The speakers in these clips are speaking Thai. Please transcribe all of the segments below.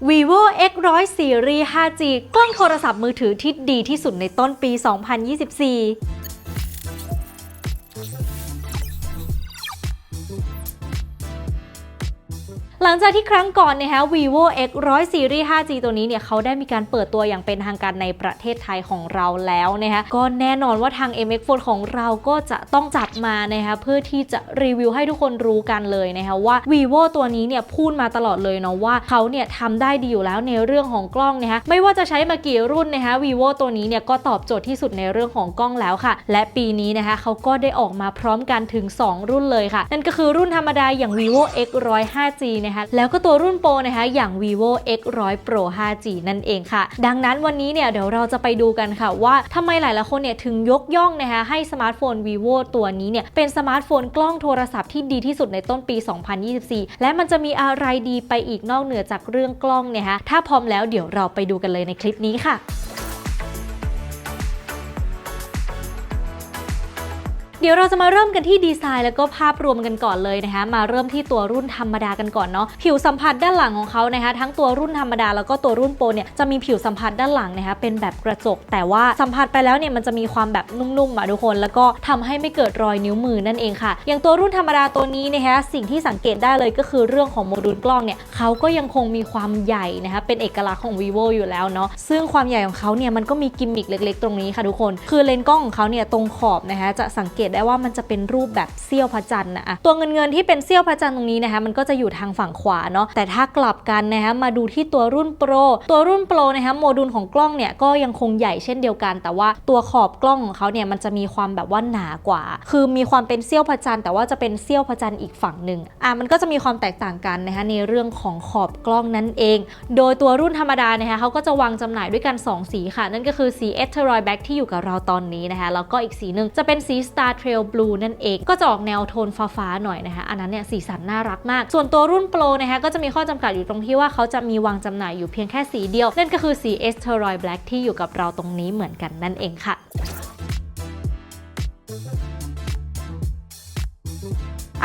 vivo x 1 0 0 series 5G กล้องโทรศัพท์มือถือที่ดีที่สุดในต้นปี 2024 หลังจากที่ครั้งก่อนนะคะ vivo x 1 0 0 series 5G ตัวนี้เนี่ยเขาได้มีการเปิดตัวอย่างเป็นทางการในประเทศไทยของเราแล้วนะคะก็แน่นอนว่าทาง MX Phone ของเราก็จะต้องจัดมานะคะเพื่อที่จะรีวิวให้ทุกคนรู้กันเลยนะคะว่า vivo ตัวนี้เนี่ยพูดมาตลอดเลยเนาะว่าเขาเนี่ยทำได้ดีอยู่แล้วในเรื่องของกล้องนะคะไม่ว่าจะใช้มากี่รุ่นนะคะ vivo ตัวนี้เนี่ยก็ตอบโจทย์ที่สุดในเรื่องของกล้องแล้วค่ะ และปีนี้นะคะเขาก็ได้ออกมาพร้อมกันถึง 2 รุ่นเลยค่ะ นั่นก็คือรุ่นธรรมดาอย่าง vivo x 1 0 0 5G นะคะแล้วก็ตัวรุ่นโปรนะคะอย่าง vivo x 1 0 0 pro 5G นั่นเองค่ะ ดังนั้นวันนี้เนี่ยเดี๋ยวเราจะไปดูกันค่ะว่าทำไมหลายๆคนเนี่ยถึงยกย่องนะคะให้สมาร์ทโฟน vivo ตัวนี้เนี่ยเป็นสมาร์ทโฟนกล้องโทรศัพท์ที่ดีที่สุดในต้นปี 2024 และมันจะมีอะไรดีไปอีกนอกเหนือจากเรื่องกล้องเนี่ยฮะถ้าพร้อมแล้วเดี๋ยวเราไปดูกันเลยในคลิปนี้ค่ะ เดี๋ยวเราจะมาเริ่มกันที่ดีไซน์แล้วก็ภาพรวมกันก่อนเลยนะคะ มาเริ่มที่ตัวรุ่นธรรมดากันก่อนเนาะผิวสัมผัสด้านหลังของเขานะคะ ทั้งตัวรุ่นธรรมดาแล้วก็ตัวรุ่นโปรเนี่ยจะมีผิวสัมผัสด้านหลังนะคะเป็นแบบกระจก แต่ว่าสัมผัสไปแล้วเนี่ยมันจะมีความแบบนุ่มๆอะทุกคน แล้วก็ทำให้ไม่เกิดรอยนิ้วมือนั่นเองค่ะ อย่างตัวรุ่นธรรมดาตัวนี้นะคะสิ่งที่สังเกตได้เลยก็คือเรื่องของโมดูลกล้องเนี่ยเขาก็ยังคงมีความใหญ่นะคะเป็นเอกลักษณ์ของ vivo อยู่แล้วเนาะซึ่งความใหญ่ของเขาเนี่ยมันก็มีกิมมิคเล็ก ๆ ตรงนี้ค่ะทุกคน คือเลนส์กล้องของเขาเนี่ยตรงขอบนะคะจะสังเกตได้ว่ามันจะเป็นรูปแบบเสี้ยวพระจันทร์นะตัวเงินเงินที่เป็นเสี้ยวพระจันทร์ตรงนี้นะคะมันก็จะอยู่ทางฝั่งขวาเนาะแต่ถ้ากลับกันนะคะมาดูที่ตัวรุ่นโปรตัวรุ่นโปรนะคะโมดูลของกล้องเนี่ยก็ยังคงใหญ่เช่นเดียวกัน แต่ว่าตัวขอบกล้องของเขาเนี่ยมันจะมีความแบบว่าหนากว่า คือมีความเป็นเสี้ยวพระจันทร์แต่ว่าจะเป็นเสี้ยวพระจันทร์อีกฝั่งหนึ่งอะมันก็จะมีความแตกต่างกันนะคะในเรื่องของขอบกล้องนั่นเอง โดยตัวรุ่นธรรมดานะคะเขาก็จะวางจำหน่ายด้วยกัน 2 สีค่ะ นั่นก็คือสี e t e r o i d Black ที่อยู่กับเราตอนนี้นะคะแล้วก็อีกสีหนึ่งจะเป็นสี Star Trail Blue นั่นเอง ก็จะออกแนวโทนฟ้าๆหน่อยนะคะ อันนั้นเนี่ยสีสันน่ารักมาก ส่วนตัวรุ่นโปรนะคะก็จะมีข้อจำกัดอยู่ตรงที่ว่าเขาจะมีวางจำหน่ายอยู่เพียงแค่สีเดียว นั่นก็คือสี e t e r o i d Black ที่อยู่กับเราตรงนี้เหมือนกันนั่นเองค่ะ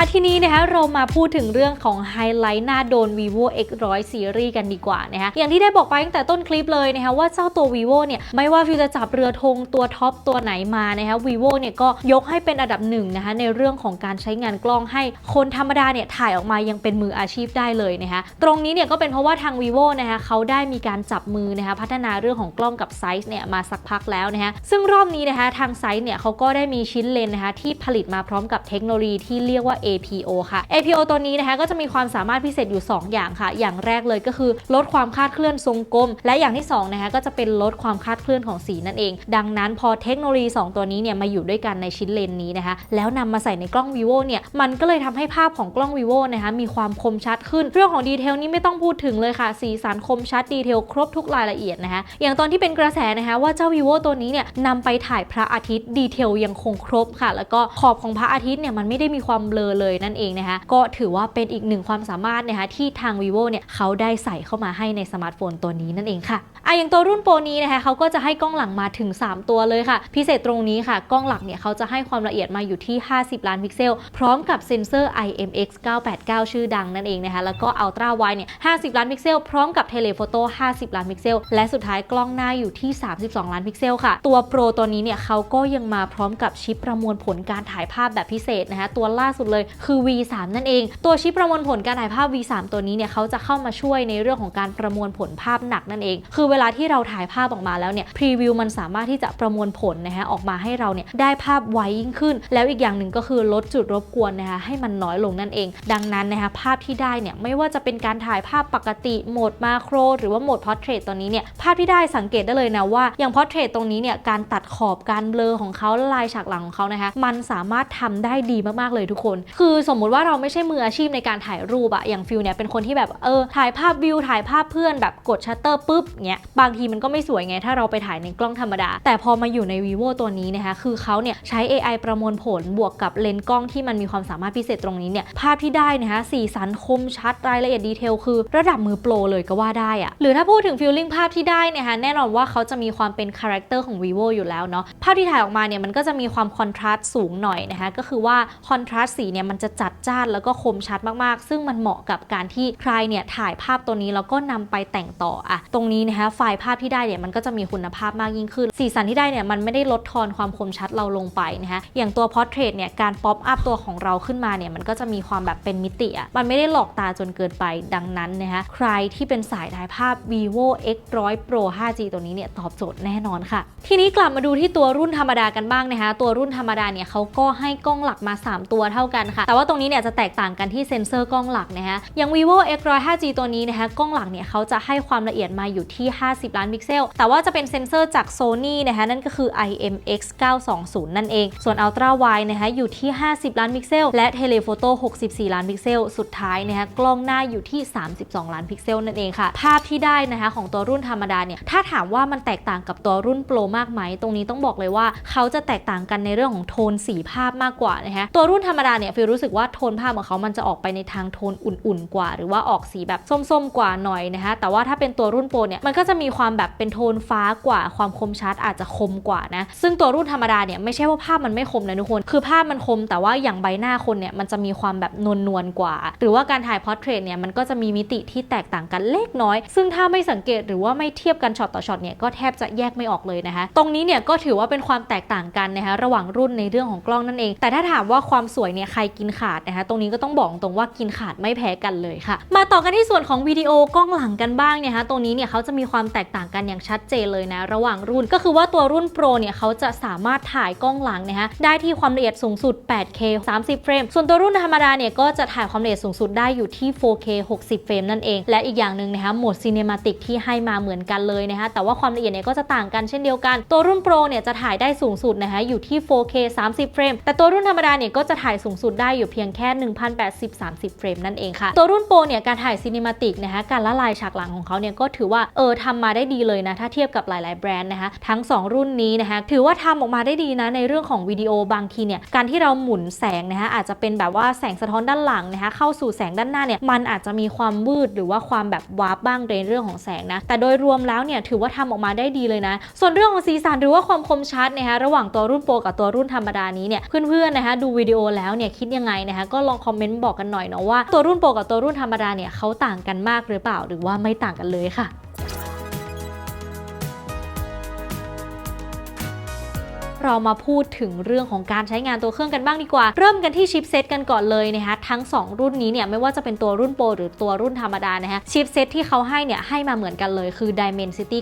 อาทีนี้นะคะเรามาพูดถึงเรื่องของไฮไลท์หน้าโดน vivo x 1 0 0 series กันดีกว่านะคะอย่างที่ได้บอกไปตั้งแต่ต้นคลิปเลยนะคะว่าเจ้าตัว vivo เนี่ยไม่ว่าฟิวจะจับเรือธงตัวท็อปตัวไหนมานะคะ vivo เนี่ยก็ยกให้เป็นอันดับหนึ่งนะคะในเรื่องของการใช้งานกล้องให้คนธรรมดาเนี่ยถ่ายออกมายังเป็นมืออาชีพได้เลยนะคะตรงนี้เนี่ยก็เป็นเพราะว่าทาง vivo นะคะเขาได้มีการจับมือนะคะพัฒนาเรื่องของกล้องกับไซส์เนี่ยมาสักพักแล้วนะคะซึ่งรอบนี้นะคะทางไซส์เนี่ยเขาก็ได้มีชิ้นเลนส์นะคะที่ผลิตมาพร้อมกับเทคโนโลยีที่เรียกว่า APO ค่ะ APO ตัวนี้นะคะก็จะมีความสามารถพิเศษอยู่ 2 อย่างค่ะ อย่างแรกเลยก็คือ ลดความคลาดเคลื่อนทรงกลม และอย่างที่2นะคะก็จะเป็นลดความคลาดเคลื่อนของสีนั่นเอง ดังนั้นพอเทคโนโลยี 2 ตัวนี้เนี่ยมาอยู่ด้วยกันในชิ้นเลนนี้นะคะ แล้วนำมาใส่ในกล้อง vivo เนี่ยมันก็เลยทำให้ภาพของกล้อง vivo นะคะมีความคมชัดขึ้น เรื่องของดีเทลนี่ไม่ต้องพูดถึงเลยค่ะ สีสันคมชัดดีเทลครบทุกรายละเอียดนะคะอย่างตอนที่เป็นกระแสนะคะว่าเจ้า vivo ตัวนี้เนี่ยนำไปถ่ายพระอาทิตย์ดีเทลยังคงครบค่ะ แล้วก็ขอบของพระอาทิตย์เนี่ยมันไม่ได้มีความเบลอเลยนั่นเองนะคะก็ถือว่าเป็นอีกหนึ่งความสามารถนะคะที่ทาง vivo เนี่ยเขาได้ใส่เข้ามาให้ในสมาร์ทโฟนตัวนี้นั่นเองค่ะอะอย่างตัวรุ่นโปรนี้นะคะเขาก็จะให้กล้องหลังมาถึง 3 ตัวเลยค่ะ พิเศษตรงนี้ค่ะ กล้องหลักเนี่ยเขาจะให้ความละเอียดมาอยู่ที่ 50 ล้านพิกเซล พร้อมกับเซ็นเซอร์ IMX 989 ชื่อดังนั่นเองนะคะแล้วก็ Ultra Wide เนี่ย 50 ล้านพิกเซล พร้อมกับเทเลโฟโต้ 50 ล้านพิกเซล และสุดท้ายกล้องหน้าอยู่ที่ 32 ล้านพิกเซลค่ะ ตัวโปรตัวนี้เนี่ยเขาก็ยังมาพร้อมกับชิปประมวลผลการถ่ายภาพแบบพิเศษนะคะตัวล่าสุดเลยคือ V3 นั่นเอง ตัวชิปประมวลผลการถ่ายภาพ V3 ตัวนี้เนี่ยเขาจะเข้ามาช่วยในเรื่องของการประมวลผลภาพหนักนั่นเอง คือเวลาที่เราถ่ายภาพออกมาแล้วเนี่ยพรีวิวมันสามารถที่จะประมวลผลนะคะออกมาให้เราเนี่ยได้ภาพไวยิ่งขึ้น แล้วอีกอย่างหนึ่งก็คือลดจุดรบกวนนะคะให้มันน้อยลงนั่นเอง ดังนั้นนะคะภาพที่ได้เนี่ยไม่ว่าจะเป็นการถ่ายภาพปกติโหมดมาโคร หรือว่าโหมดพอร์เทรตตัวนี้เนี่ยภาพที่ได้สังเกตได้เลยนะว่าอย่างพอร์เทรตตรงนี้เนี่ยการตัดขอบการเบลอของเขาลายฉากหลังของเขานะคะมันสามารถทำได้ดีมากๆเลยทุกคนคือสมมุติว่าเราไม่ใช่มืออาชีพในการถ่ายรูปอะอย่างฟิลเนี่ยเป็นคนที่แบบเออถ่ายภาพวิวถ่ายภาพเพื่อนแบบกดชัตเตอร์ปุ๊บเงี้ยบางทีมันก็ไม่สวยไงถ้าเราไปถ่ายในกล้องธรรมดา แต่พอมาอยู่ใน vivo ตัวนี้นะคะคือเขาเนี่ยใช้ AI ประมวลผลบวกกับเลนส์กล้องที่มันมีความสามารถพิเศษตรงนี้เนี่ยภาพที่ได้นะคะสีสันคมชัดรายละเอียดดีเทลคือระดับมือโปรเลยก็ว่าได้อะหรือถ้าพูดถึงฟิลลิ่งภาพที่ได้นี่ยคะแน่นอนว่าเขาจะมีความเป็นคาแรคเตอร์ของ vivo อยู่แล้วเนาะภาพที่ถ่ายออกมาเนี่ยมันก็จะมีความคอนทราสต์สูงหน่อยนะคะก็คือว่าคอนทราสต์สีเนี่ยเนี่ยมันจะจัดจ้านแล้วก็คมชัดมากๆ ซึ่งมันเหมาะกับการที่ใครเนี่ยถ่ายภาพตัวนี้แล้วก็นำไปแต่งต่ออะตรงนี้นะคะไฟล์ภาพที่ได้เนี่ยมันก็จะมีคุณภาพมากยิ่งขึ้น สีสันที่ได้เนี่ยมันไม่ได้ลดทอนความคมชัดเราลงไปนะคะอย่างตัว portrait เนี่ยการป๊อปอัพตัวของเราขึ้นมาเนี่ยมันก็จะมีความแบบเป็นมิติอะมันไม่ได้หลอกตาจนเกินไปดังนั้นนะคะใครที่เป็นสายถ่ายภาพ vivo x 1 0 0 pro 5g ตัวนี้เนี่ยตอบโจทย์แน่นอนค่ะ ทีนี้กลับมาดูที่ตัวรุ่นธรรมดากันบ้างนะคะตัวรุ่นธรรมดาเนี่ยเขาก็ให้กล้องหลักมา 3 ตัวเท่ากันค่ะ แต่ว่าตรงนี้เนี่ยจะแตกต่างกันที่เซ็นเซอร์กล้องหลักนะคะอย่าง vivo x 1 5g ตัวนี้นะคะกล้องหลักเนี่ยเขาจะให้ความละเอียดมาอยู่ที่ 50 ล้านพิกเซล แต่ว่าจะเป็นเซ็นเซอร์จาก Sony นะคะนั่นก็คือ IMX 920 นั่นเอง ส่วน Ultra Wide นะคะอยู่ที่ 50 ล้านพิกเซล และ Telephoto 64 ล้านพิกเซล สุดท้ายนะคะกล้องหน้าอยู่ที่ 32 ล้านพิกเซลนั่นเองค่ะ ภาพที่ได้นะคะของตัวรุ่นธรรมดาเนี่ย ถ้าถามว่ามันแตกต่างกับตัวรุ่นโปรมากไหม ตรงนี้ต้องบอกเลยว่าเขาจะแตกต่างกันในเรื่องของโทนสีภาพมากกว่านะคะ ตัวรุ่นธรรมดาเนี่ยฟิลรู้สึกว่าโทนภาพของเขามันจะออกไปในทางโทนอุ่นๆกว่า หรือว่าออกสีแบบส้มๆกว่าหน่อยนะคะแต่ว่าถ้าเป็นตัวรุ่นโปรเนี่ยมันก็จะมีความแบบเป็นโทนฟ้ากว่า ความคมชัดอาจจะคมกว่านะซึ่งตัวรุ่นธรรมดาเนี่ยไม่ใช่ว่าภาพมันไม่คมนะทุกคน คือภาพมันคมแต่ว่าอย่างใบหน้าคนเนี่ยมันจะมีความแบบนวลนวลๆกว่า หรือว่าการถ่ายพอร์เทรตเนี่ยมันก็จะมีมิติที่แตกต่างกันเล็กน้อย ซึ่งถ้าไม่สังเกตหรือว่าไม่เทียบกันช็อตต่อช็อตเนี่ยก็แทบจะแยกไม่ออกเลยนะคะ ตรงนี้เนี่ยก็ถือว่าเป็นความแตกต่างกันนะคะระหว่างรุ่นในเรื่องของกล้องนั่นเอง แต่ถ้าถามว่าความสวยเนี่ยใครกินขาดนะคะ ตรงนี้ก็ต้องบอกตรงว่ากินขาดไม่แพ้กันเลยค่ะ มาต่อกันที่ส่วนของวิดีโอกล้องหลังกันบ้างเนี่ยคะตรงนี้เนี่ยเขาจะมีความแตกต่างกันอย่างชัดเจนเลยนะ ระหว่างรุ่น ก็คือว่าตัวรุ่นโปรเนี่ยเขาจะสามารถถ่ายกล้องหลังนะคะได้ที่ความละเอียดสูงสุด 8K 30 เฟรม ส่วนตัวรุ่นธรรมดาเนี่ยก็จะถ่ายความละเอียดสูงสุดได้อยู่ที่ 4K 60 เฟรมนั่นเอง และอีกอย่างหนึ่งนะคะโหมดซีเนมาติกที่ให้มาเหมือนกันเลยนะคะแต่ว่าความละเอียดเนี่ยก็จะต่างกันเช่นเดียวกัน ตัวรุ่นโปรเนี่ยจะถ่ายได้สูงสุดนะคะอยู่ที่ 4K 30 เฟรม แต่ตัวรุ่นธรรมดาเนี่ยก็จะถ่ายสูงสุดได้อยู่เพียงแค่ 1080 30 เฟรมนั่นเองค่ะ ตัวรุ่นโปรเนี่ยการถ่ายซีนิมาติกนะคะการละลายฉากหลังของเขาเนี่ยก็ถือว่าเออทำมาได้ดีเลยนะถ้าเทียบกับหลาย ๆ แบรนด์นะคะทั้ง 2 รุ่นนี้นะคะถือว่าทำออกมาได้ดีนะในเรื่องของวิดีโอบางทีเนี่ยการที่เราหมุนแสงนะคะอาจจะเป็นแบบว่าแสงสะท้อนด้านหลังนะคะเข้าสู่แสงด้านหน้าเนี่ยมันอาจจะมีความวืดหรือว่าความแบบวาร์ปบ้างในเรื่องของแสงนะแต่โดยรวมแล้วเนี่ยถือว่าทำออกมาได้ดีเลยนะ ส่วนเรื่องของสีสันหรือว่าความคมชัดนะคะระหว่างตัวรุ่นโปรกับตัวรุ่นธรรมดานี้เนี่ยเพื่อนๆนะคะดูวิดีโอแล้วเนี่ยคิดยังไงนะคะก็ลองคอมเมนต์บอกกันหน่อยเนาะว่าตัวรุ่นโปรกับตัวรุ่นธรรมดาเนี่ยเขาต่างกันมากหรือเปล่าหรือว่าไม่ต่างกันเลยค่ะ เรามาพูดถึงเรื่องของการใช้งานตัวเครื่องกันบ้างดีกว่า เริ่มกันที่ชิปเซตกันก่อนเลยนะคะทั้ง 2 รุ่นนี้เนี่ยไม่ว่าจะเป็นตัวรุ่นโปรหรือตัวรุ่นธรรมดานะคะชิปเซตที่เขาให้เนี่ยให้มาเหมือนกันเลยคือ Dimensity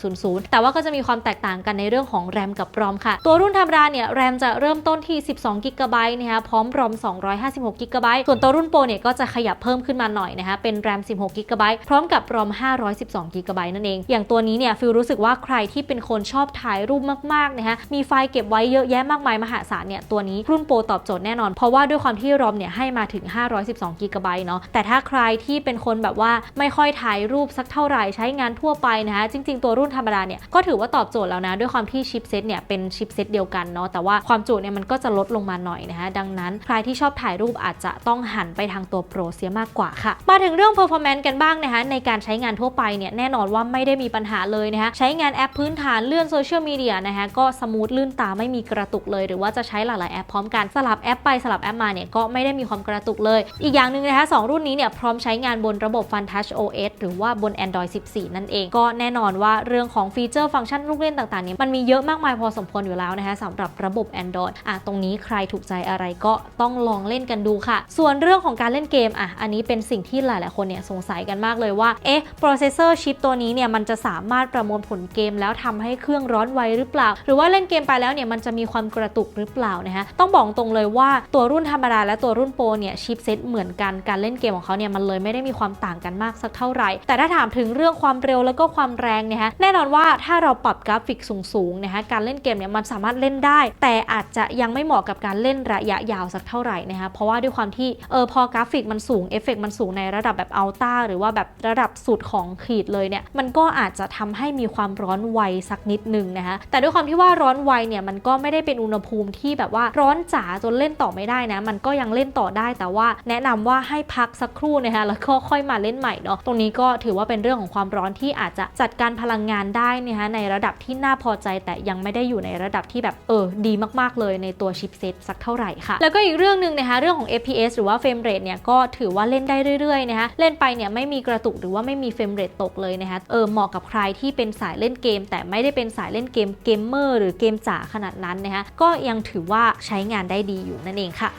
9300 แต่ว่าก็จะมีความแตกต่างกันในเรื่องของแรมกับรอมค่ะ ตัวรุ่นธรรมดาเนี่ยแรมจะเริ่มต้นที่ 12 g b นะคะพร้อมรอม 256 g b ส่วนตัวรุ่นโปรเนี่ยก็จะขยับเพิ่มขึ้นมาหน่อยนะคะเป็นแรม 16 g b พร้อมกับรอม 512 g b นั่นเอง อย่างตัวนี้เนี่ยฟิลรู้สึกว่าใครที่เป็นคนชอบถ่ายรูปมากๆนะคะมีไฟล์เก็บไว้เยอะแยะมากมายมหาศาลเนี่ยตัวนี้รุ่นโปรตอบโจทย์แน่นอน เพราะว่าด้วยความที่รอมเนี่ยให้มาถึง 512 g b เนาะแต่ถ้าใครที่เป็นคนแบบว่าไม่ค่อยถ่ายรูปสักเท่าไหร่ใช้งานทั่วไปนะคะจริง ๆ ตัวรุ่นธรรมดาเนี่ยก็ถือว่าตอบโจทย์แล้วนะด้วยความที่ชิปเซตเนี่ยเป็นชิปเซตเดียวกันเนาะแต่ว่าความจุเนี่ยมันก็จะลดลงมาหน่อยนะคะดังนั้นใครที่ชอบถ่ายรูปอาจจะต้องหันไปทางตัวโปรเสียมากกว่าค่ะ มาถึงเรื่อง performance กันบ้างนะคะในการใช้งานทั่วไปเนี่ยแน่นอนว่าไม่ได้มีปัญหาเลยนะคะใช้งานแอปพื้นฐานเลื่อนโซเชียลมีเดียนะคะก็สมูทลื่นตาไม่มีกระตุกเลย หรือว่าจะใช้หลายๆแอปพร้อมกันสลับแอปไปสลับแอปมาเนี่ยก็ไม่ได้มีความกระตุกเลย อีกอย่างหนึ่งนะคะสองรุ่นนี้เนี่ยพร้อมใช้งานบนระบบ Fun Touch OS หรือว่าบน Android 14 นั่นเองก็แน่นอนว่าเรื่องของฟีเจอร์ฟังก์ชันลูกเล่นต่างๆเนี่ยมันมีเยอะมากมายพอสมควรอยู่แล้วนะคะสำหรับระบบ Android อะตรงนี้ใครถูกใจอะไรก็ต้องลองเล่นกันดูค่ะ ส่วนเรื่องของการเล่นเกมอะอันนี้เป็นสิ่งที่หลายๆคนเนี่ยสงสัยกันมากเลยว่าเอ๊ะ processor chip ตัวนี้เนี่ยมันจะสามารถประมวลผลเกมแล้วทำให้เครื่องร้อนไวหรือเปล่า หรือว่าเล่นเกมไปแล้วเนี่ยมันจะมีความกระตุกหรือเปล่านะคะต้องบอกตรงเลยว่าตัวรุ่นธรรมดาและตัวรุ่นโปรเนี่ยชิปเซตเหมือนกันการเล่นเกมของเขาเนี่ยมันเลยไม่ได้มีความต่างกันมากสักเท่าไหร่ แต่ถ้าถามถึงเรื่องความเร็วแล้วก็ความแรงเนี่ยฮะแน่นอนว่าถ้าเราปรับกราฟิกสูงๆนะคะการเล่นเกมเนี่ยมันสามารถเล่นได้ แต่อาจจะยังไม่เหมาะกับการเล่นระยะยาวสักเท่าไหร่นะคะเพราะว่าด้วยความที่เออพอกราฟิกมันสูงเอฟเฟกมันสูงในระดับแบบอัลต้าหรือว่าแบบระดับสุดของขีดเลยเนี่ยมันก็อาจจะทำให้มีความร้อนไวสักนิดนึงนะคะแต่ด้วยความที่ว่าร้อนไวเนี่ยมันก็ไม่ได้เป็นอุณหภูมิที่แบบว่าร้อนจ๋าจนเล่นต่อไม่ได้นะ มันก็ยังเล่นต่อได้ แต่ว่าแนะนำว่าให้พักสักครู่นะคะแล้วก็ค่อยมาเล่นใหม่เนาะตรงนี้ก็ถือว่าเป็นเรื่องของความร้อนที่อาจจะจัดการพลังงานได้นะคะในระดับที่น่าพอใจ แต่ยังไม่ได้อยู่ในระดับที่แบบเออดีมากๆเลยในตัวชิปเซตสักเท่าไหร่ค่ะ แล้วก็อีกเรื่องหนึ่งนะคะเรื่องของ FPS หรือว่าเฟรมเรทเนี่ยก็ถือว่าเล่นได้เรื่อยๆนะคะเล่นไปเนี่ยไม่มีกระตุกหรือว่าไม่มีเฟรมเรทตกเลยนะคะเออเหมาะกับใครที่เป็นสายเล่นเกม แต่ไม่ได้เป็นสายเล่นเกมเกมเมอร์หรือเกมจ๋าขนาดนั้นนะคะก็ยังถือว่าใช้งานได้ดีอยู่นั่นเองค่ะ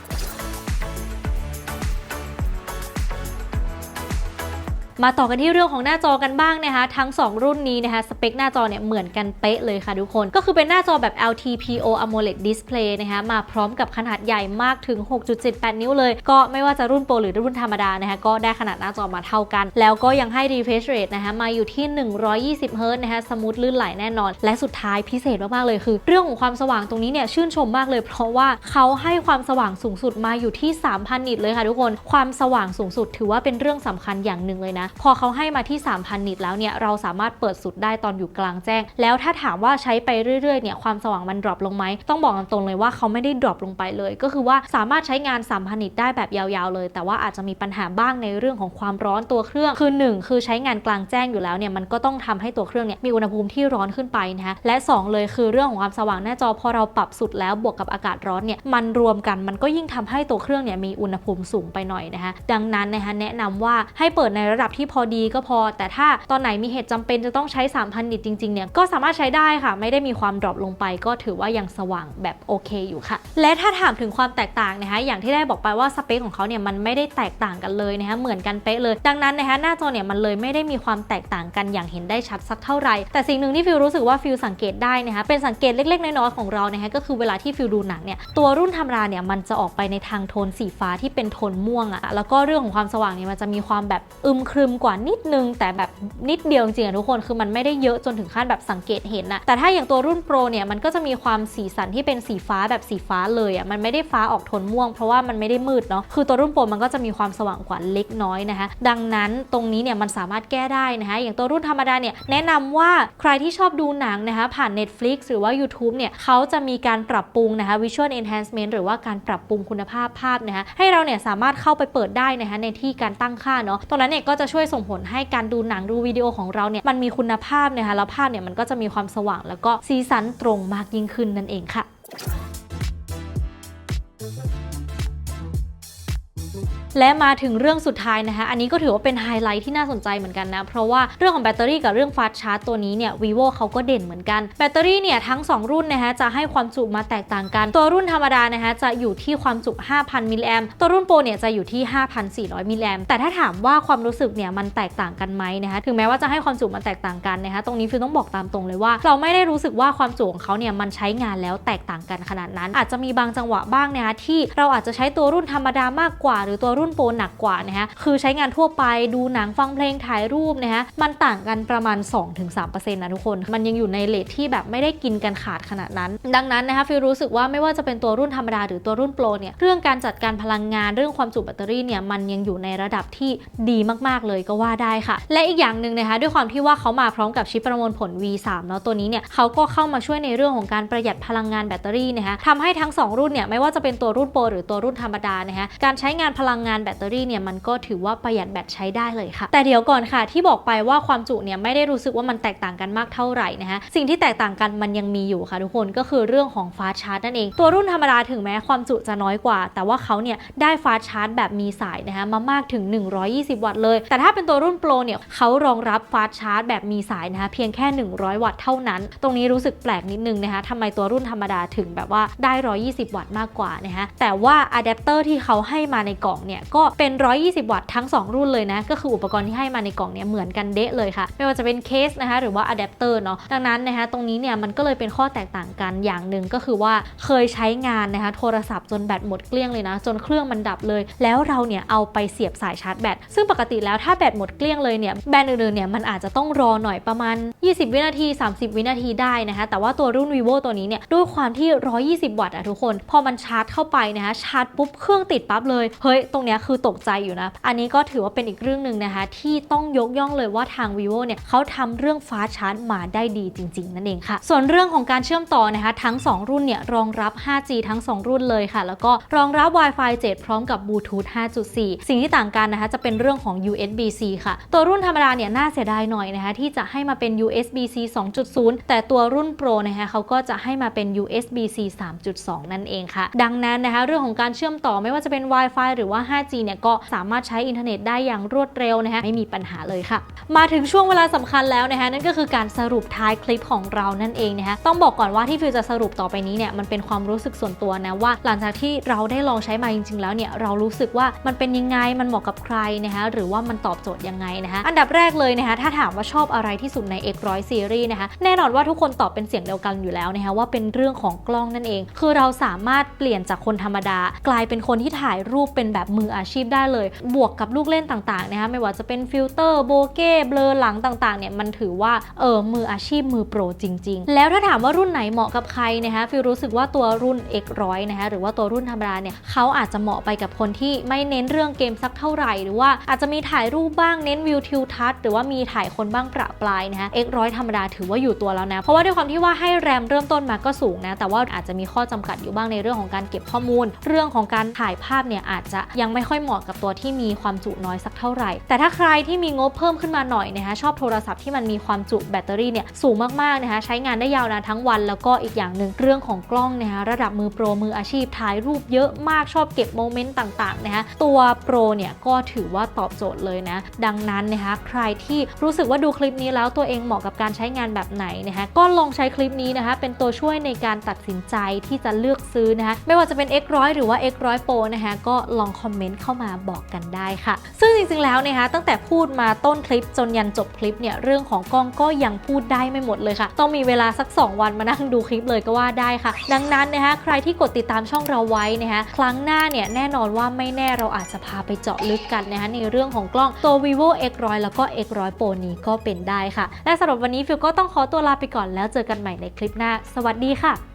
มาต่อกันที่เรื่องของหน้าจอกันบ้างนะคะ ทั้ง 2 รุ่นนี้นะคะสเปคหน้าจอเนี่ยเหมือนกันเป๊ะเลยค่ะทุกคน ก็คือเป็นหน้าจอแบบ LTPO AMOLED Display นะคะมาพร้อมกับขนาดใหญ่มากถึง 6.78 นิ้วเลย ก็ไม่ว่าจะรุ่นโปรหรือรุ่นธรรมดานะคะก็ได้ขนาดหน้าจอมาเท่ากัน แล้วก็ยังให้ refresh rate นะคะมาอยู่ที่ 120 Hz นะคะสมูทลื่นไหลแน่นอน และสุดท้ายพิเศษมากๆเลยคือ เรื่องของความสว่างตรงนี้เนี่ยชื่นชมมากเลย เพราะว่าเขาให้ความสว่างสูงสุดมาอยู่ที่ 3,000 นิตเลยค่ะทุกคน ความสว่างสูงสุดถือว่าเป็นเรื่องสำคัญอย่างหนึ่งเลยนะพอเขาให้มาที่ 3,000 นิตแล้วเนี่ยเราสามารถเปิดสุดได้ตอนอยู่กลางแจ้ง แล้วถ้าถามว่าใช้ไปเรื่อยๆเนี่ยความสว่างมันดรอปลงไหมต้องบอกตรงเลยว่าเขาไม่ได้ดรอปลงไปเลย ก็คือว่าสามารถใช้งาน 3,000 นิตได้แบบยาวๆเลย แต่ว่าอาจจะมีปัญหาบ้างในเรื่องของความร้อนตัวเครื่องคือ 1 คือใช้งานกลางแจ้งอยู่แล้วเนี่ยมันก็ต้องทำให้ตัวเครื่องเนี่ยมีอุณหภูมิที่ร้อนขึ้นไปนะคะและ 2 เลยคือเรื่องของความสว่างหน้าจอพอเราปรับสุดแล้วบวกกับอากาศร้อนเนี่ยมันรวมกันมันก็ยิ่งทำให้ตัวเครื่องเนี่ยมีอุณหภูมิสูงไปหน่อยนะคะดังนั้นนะคะแนะนำว่าให้เปิดในระดับที่พอดีก็พอ แต่ถ้าตอนไหนมีเหตุจำเป็นจะต้องใช้ 3,000 นิตจริงๆเนี่ยก็สามารถใช้ได้ค่ะ ไม่ได้มีความดรอปลงไป ก็ถือว่ายังสว่างแบบโอเคอยู่ค่ะ และถ้าถามถึงความแตกต่างนะคะอย่างที่ได้บอกไปว่าสเปคของเขาเนี่ยมันไม่ได้แตกต่างกันเลยนะคะเหมือนกันเป๊ะเลย ดังนั้นนะคะหน้าจอเนี่ยมันเลยไม่ได้มีความแตกต่างกันอย่างเห็นได้ชัดสักเท่าไหร่แต่สิ่งหนึ่งที่ฟิลรู้สึกว่าฟิลสังเกตได้นะคะเป็นสังเกตเล็กๆน้อยๆของเรานะคะก็คือเวลาที่ฟิลดูหนังเนี่ยตัวรุ่นธรรมดาเนี่ยมันจะออกไปในทางโทนสีฟ้าที่เป็นโทนม่วงอะแล้วก็เรื่องของความสว่างเนี่ยมันจะมีความแบบอึมครึึมกว่านิดนึง แต่แบบนิดเดียวจริงๆอะทุกคนคือมันไม่ได้เยอะจนถึงขั้นแบบสังเกตเห็นนะแต่ถ้าอย่างตัวรุ่นโปรเนี่ยมันก็จะมีความสีสันที่เป็นสีฟ้าแบบสีฟ้าเลยอะมันไม่ได้ฟ้าออกโทนม่วงเพราะว่ามันไม่ได้มืดเนาะคือตัวรุ่นโปรมันก็จะมีความสว่างกว่าเล็กน้อยนะคะ ดังนั้นตรงนี้เนี่ยมันสามารถแก้ได้นะคะ อย่างตัวรุ่นธรรมดาเนี่ยแนะนำว่าใครที่ชอบดูหนังนะคะผ่าน Netflix หรือว่า YouTube เนี่ยเขาจะมีการปรับปรุงนะคะ Visual Enhancement หรือว่าการปรับปรุงคุณภาพภาพนะคะให้เราเนี่ยสามารถเข้าไปเปิดได้นะคะในที่การตั้งค่าเนาะตรงนั้นเนี่ยก็จะช่วยส่งผลให้การดูหนังดูวิดีโอของเราเนี่ยมันมีคุณภาพนะคะแล้วภาพเนี่ยมันก็จะมีความสว่างแล้วก็สีสันตรงมากยิ่งขึ้นนั่นเองค่ะ และมาถึงเรื่องสุดท้ายนะคะอันนี้ก็ถือว่าเป็นไฮไลท์ที่น่าสนใจเหมือนกันนะ เพราะว่าเรื่องของแบตเตอรี่กับเรื่องฟาสชาร์จตัวนี้เนี่ย vivo เขาก็เด่นเหมือนกัน แบตเตอรี่เนี่ยทั้ง 2 รุ่นนะคะจะให้ความจุมาแตกต่างกัน ตัวรุ่นธรรมดานะคะจะอยู่ที่ความจุ 5,000 มิลลิแอมตัวรุ่นโปรเนี่ยจะอยู่ที่ 5,400 มิลลิแอมแต่ถ้าถามว่าความรู้สึกเนี่ยมันแตกต่างกันไหมนะคะถึงแม้ว่าจะให้ความจุมันแตกต่างกันนะคะตรงนี้ฟิลต้องบอกตามตรงเลยว่า เราไม่ได้รู้สึกว่าความจุของเขาเนี่ยมันใช้งานแล้วแตกต่างกันขนาดนั้น อาจจะมีบางจังหวะบ้างนะคะที่เราอาจจะใช้ตัวรุ่นธรรมดามากกว่าหรือตัวรุุ่่นโปรหนักกว่านะคะคือใช้งานทั่วไปดูหนังฟังเพลงถ่ายรูปนะคะมันต่างกันประมาณ 2-3%นะทุกคน มันยังอยู่ในเลทที่แบบไม่ได้กินกันขาดขนาดนั้น ดังนั้นนะคะฟิลรู้สึกว่าไม่ว่าจะเป็นตัวรุ่นธรรมดาหรือตัวรุ่นโปรเนี่ยเรื่องการจัดการพลังงานเรื่องความจุแบตเตอรี่เนี่ยมันยังอยู่ในระดับที่ดีมากๆเลยก็ว่าได้ค่ะ และอีกอย่างหนึ่งนะคะด้วยความที่ว่าเขามาพร้อมกับชิปประมวลผล V3 เนาะตัวนี้เนี่ยเขาก็เข้ามาช่วยในเรื่องของการประหยัดพลังงานแบตเตอรี่นะคะทำให้ทั้ง 2 รุ่นเนี่ยไม่ว่าจะเป็นตัวรุ่นโปรหรือตัวรุ่นธรรมดานะคะการใช้งานพลังงานแบตเตอรี่เนี่ยมันก็ถือว่าประหยัดแบตใช้ได้เลยค่ะ แต่เดี๋ยวก่อนค่ะที่บอกไปว่าความจุเนี่ยไม่ได้รู้สึกว่ามันแตกต่างกันมากเท่าไหร่นะคะสิ่งที่แตกต่างกันมันยังมีอยู่ค่ะทุกคนก็คือเรื่องของฟาสชาร์จนั่นเอง ตัวรุ่นธรรมดาถึงแม้ความจุจะน้อยกว่า แต่ว่าเขาเนี่ยได้ฟาสชาร์จแบบมีสายนะคะมามากถึง 120 วัตต์เลย แต่ถ้าเป็นตัวรุ่นโปรเนี่ยเขารองรับฟาสชาร์จแบบมีสายนะคะเพียงแค่ 100 วัตต์เท่านั้น ตรงนี้รู้สึกแปลกนิดนึงนะคะทำไมตัวรุ่นธรรมดาถึงแบบว่าได้ 120 วัตต์มากกว่านะคะแต่ว่าอะแดปเตอร์ที่เขาให้มาในกล่องเนี่ยก็เป็น 120 วัตต์ทั้ง 2 รุ่นเลยนะ ก็คืออุปกรณ์ที่ให้มาในกล่องเนี่ยเหมือนกันเดะเลยค่ะ ไม่ว่าจะเป็นเคสนะคะหรือว่าอะแดปเตอร์เนาะดังนั้นนะคะตรงนี้เนี่ยมันก็เลยเป็นข้อแตกต่างกันอย่างหนึ่งก็คือว่าเคยใช้งานนะคะโทรศัพท์จนแบตหมดเกลี้ยงเลยนะ จนเครื่องมันดับเลย แล้วเราเนี่ยเอาไปเสียบสายชาร์จแบตซึ่งปกติแล้วถ้าแบตหมดเกลี้ยงเลยเนี่ยแบรนด์อื่นๆเนี่ยมันอาจจะต้องรอหน่อยประมาณ 20 วินาที 30 วินาทีได้นะคะแต่ว่าตัวรุ่น vivo ตัวนี้เนี่ยด้วยความที่ 120 วัตต์อะทุกคน พอมันชาร์จเข้าไปนะคะชาร์จปุ๊บเครื่องติดปั๊บเลยเฮ้ยตรงเนี้ยนี้คือตกใจอยู่นะ อันนี้ก็ถือว่าเป็นอีกเรื่องหนึ่งนะคะ ที่ต้องยกย่องเลยว่าทาง vivo เนี่ยเขาทำเรื่องฟ้าชาร์จมาได้ดีจริง ๆ นั่นเองค่ะ ส่วนเรื่องของการเชื่อมต่อนะคะทั้ง 2 รุ่นเนี่ยรองรับ 5G ทั้ง 2 รุ่นเลยค่ะ แล้วก็รองรับ Wi-Fi 7 พร้อมกับบลูทูธ5.4 สิ่งที่ต่างกันนะคะจะเป็นเรื่องของ USB-C ค่ะ ตัวรุ่นธรรมดาเนี่ยน่าเสียดายหน่อยนะคะที่จะให้มาเป็น USB-C 2.0 แต่ตัวรุ่น Pro นะคะเขาก็จะให้มาเป็น USB-C 3.2 นั่นเองค่ะ ดังนั้นนะคะเรื่องของการเชื่อมต่อไม่ว่าจะเป็น Wi-Fi หรือว่า 5G เนี่ยก็สามารถใช้อินเทอร์เน็ตได้อย่างรวดเร็วนะคะไม่มีปัญหาเลยค่ะ มาถึงช่วงเวลาสำคัญแล้วนะคะนั่นก็คือการสรุปท้ายคลิปของเรานั่นเองนะคะต้องบอกก่อนว่าที่ฟิวจะสรุปต่อไปนี้เนี่ยมันเป็นความรู้สึกส่วนตัวนะว่า หลังจากที่เราได้ลองใช้มาจริง ๆ แล้วเนี่ยเรารู้สึกว่ามันเป็นยังไงมันเหมาะกับใครนะคะหรือว่ามันตอบโจทย์ยังไงนะคะอันดับแรกเลยนะคะถ้าถามว่าชอบอะไรที่สุดใน X100 Series นะคะแน่นอนว่าทุกคนตอบเป็นเสียงเดียวกันอยู่แล้วนะคะว่าเป็นเรื่องของกล้องนั่นเอง คือเราสามารถเปลี่ยนจากคนธรรมดา กลายเป็นคนที่ถ่ายรูปเป็นแบบมืออาชีพได้เลย บวกกับลูกเล่นต่างๆนะคะไม่ว่าจะเป็นฟิลเตอร์โบเก้เบลอหลังต่างๆเนี่ยมันถือว่าเออมืออาชีพมือโปรจริง ๆ แล้วถ้าถามว่ารุ่นไหนเหมาะกับใครนะคะฟิลรู้สึกว่าตัวรุ่น X100 นะคะหรือว่าตัวรุ่นธรรมดาเนี่ยเขาอาจจะเหมาะไปกับคนที่ไม่เน้นเรื่องเกมสักเท่าไหร่ หรือว่าอาจจะมีถ่ายรูปบ้างเน้นวิวทิวทัศน์หรือว่ามีถ่ายคนบ้างประปรายนะคะ X100 ธรรมดาถือว่าอยู่ตัวแล้วนะ เพราะว่าด้วยความที่ว่าให้แรมเริ่มต้นมาก็สูงนะ แต่ว่าอาจจะมีข้อจำกัดอยู่บ้างในเรื่องของการเก็บข้อมูล เรื่องของการถ่ายภาพเนี่ยอาจจะยังไม่ค่อยเหมาะกับตัวที่มีความจุน้อยสักเท่าไหร่ แต่ถ้าใครที่มีงบเพิ่มขึ้นมาหน่อยนะคะชอบโทรศัพท์ที่มันมีความจุแบตเตอรี่เนี่ยสูงมากๆนะคะใช้งานได้ยาวนานทั้งวัน แล้วก็อีกอย่างหนึ่งเรื่องของกล้องนะคะระดับมือโปรมืออาชีพถ่ายรูปเยอะมากชอบเก็บโมเมนต์ต่างๆนะคะตัวโปรเนี่ยก็ถือว่าตอบโจทย์เลยนะ ดังนั้นนะคะใครที่รู้สึกว่าดูคลิปนี้แล้วตัวเองเหมาะกับการใช้งานแบบไหนนะคะก็ลองใช้คลิปนี้นะคะเป็นตัวช่วยในการตัดสินใจที่จะเลือกซื้อนะคะไม่ว่าจะเป็น X100 หรือว่า X100 Pro นะคะก็ลองคอมเมนต์เข้ามาบอกกันได้ค่ะ ซึ่งจริงๆแล้วนะคะตั้งแต่พูดมาต้นคลิปจนยันจบคลิปเนี่ยเรื่องของกล้องก็ยังพูดได้ไม่หมดเลยค่ะ ต้องมีเวลาสัก 2 วันมานั่งดูคลิปเลยก็ว่าได้ค่ะ ดังนั้นนะคะใครที่กดติดตามช่องเราไว้นะคะครั้งหน้าเนี่ยแน่นอนว่าไม่แน่เราอาจจะพาไปเจาะลึกกันนะคะในเรื่องของกล้องตัว vivo X100 แล้วก็ X100 Pro นี้ก็เป็นได้ค่ะ และสำหรับวันนี้ฟิวก็ต้องขอตัวลาไปก่อนแล้วเจอกันใหม่ในคลิปหน้า สวัสดีค่ะ